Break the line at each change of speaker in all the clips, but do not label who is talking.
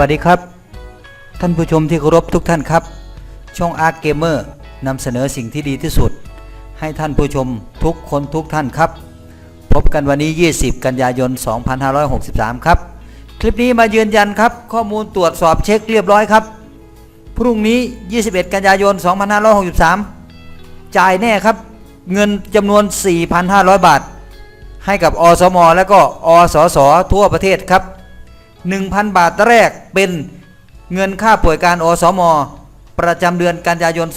วัสดีครับ ท่านผู้ชมที่เคารพทุกท่านครับ ช่องอาร์ตเกมเมอร์นำเสนอสิ่งที่ดีที่สุด ให้ท่านผู้ชมทุกคนทุกท่านครับ พบกันวันนี้ 20 กันยายน 2563 ครับ คลิปนี้มายืนยันครับ ข้อมูลตรวจสอบเช็คเรียบร้อยครับ พรุ่งนี้ 21 กันยายน 2563 จ่ายแน่ครับ เงินจำนวน 4,500 บาท ให้กับอสม และก็อสสทั่วประเทศครับ 1,000 บาทแรกเป็นเงินค่าป่วยการอสม ประจำเดือนกันยายน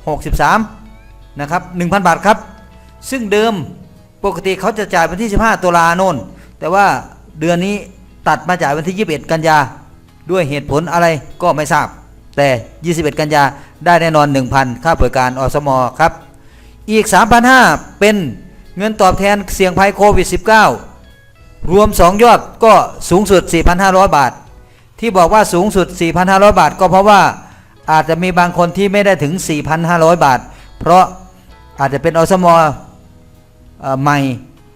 2563 นะครับ 1,000 บาทครับ ซึ่งเดิมปกติเขาจะจ่ายวันที่ 15 ตุลาโนนแต่ว่าเดือนนี้ตัดมาจ่ายวันที่ 21 กันยา ด้วยเหตุผลอะไรก็ไม่ทราบ แต่ 21 กันยาได้แน่นอน 1,000 ค่าป่วยการอสม ครับ อีก 3,500 เป็นเงินตอบแทนเสี่ยงภัยโควิด -19 รวม 2 ยอดก็สูงสุด 4,500 บาท ที่บอกว่าสูงสุด 4,500 บาท ก็เพราะว่าอาจจะมีบางคนที่ไม่ได้ถึง 4,500 บาท เพราะอาจจะเป็นอสมอใหม่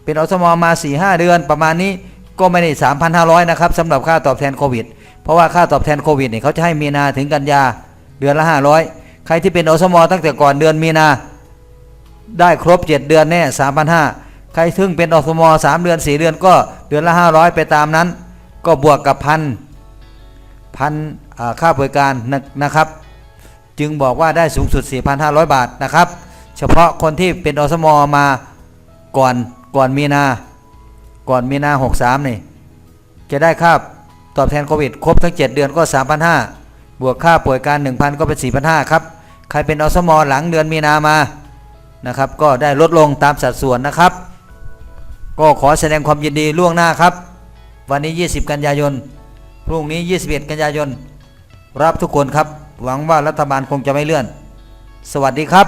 เป็นอสมมา 4-5 เดือนประมาณนี้ก็ไม่ได้ 3,500 นะครับสำหรับค่าตอบแทนโควิด เพราะว่าค่าตอบแทนโควิดเนี่ยเขาจะให้มีนาถึงกันยาเดือนละ 500 ใครที่เป็นอสมตั้งแต่ก่อนเดือนมีนาได้ครบ 7 เดือนแน่3,500 ใครซึ่งเป็นอสม3เดือน4เดือนก็เดือนละ500ไปตามนั้น ก็บวกกับพันพันค่าบริการนะนะครับ จึงบอกว่าได้สูงสุด 4,500 บาทนะครับ เฉพาะคนที่เป็นอสมมาก่อนก่อนมีนา ก่อนมีนา 63 นี่ จะได้ค่าตอบแทนโควิด ครบทั้ง 7 เดือนก็ 3,500 บวกค่าป่วยการ 1,000 ก็เป็น 4,500 ครับ ใครเป็นอสมหลังเดือนมีนามานะครับ ก็ได้ลดลงตามสัดส่วนนะครับ ก็ขอแสดงความยินดีล่วงหน้าครับ วันนี้ 20 กันยายน พรุ่งนี้ 21 กันยายน รับทุกคนครับ หวังว่ารัฐบาลคงจะไม่เลื่อน สวัสดีครับ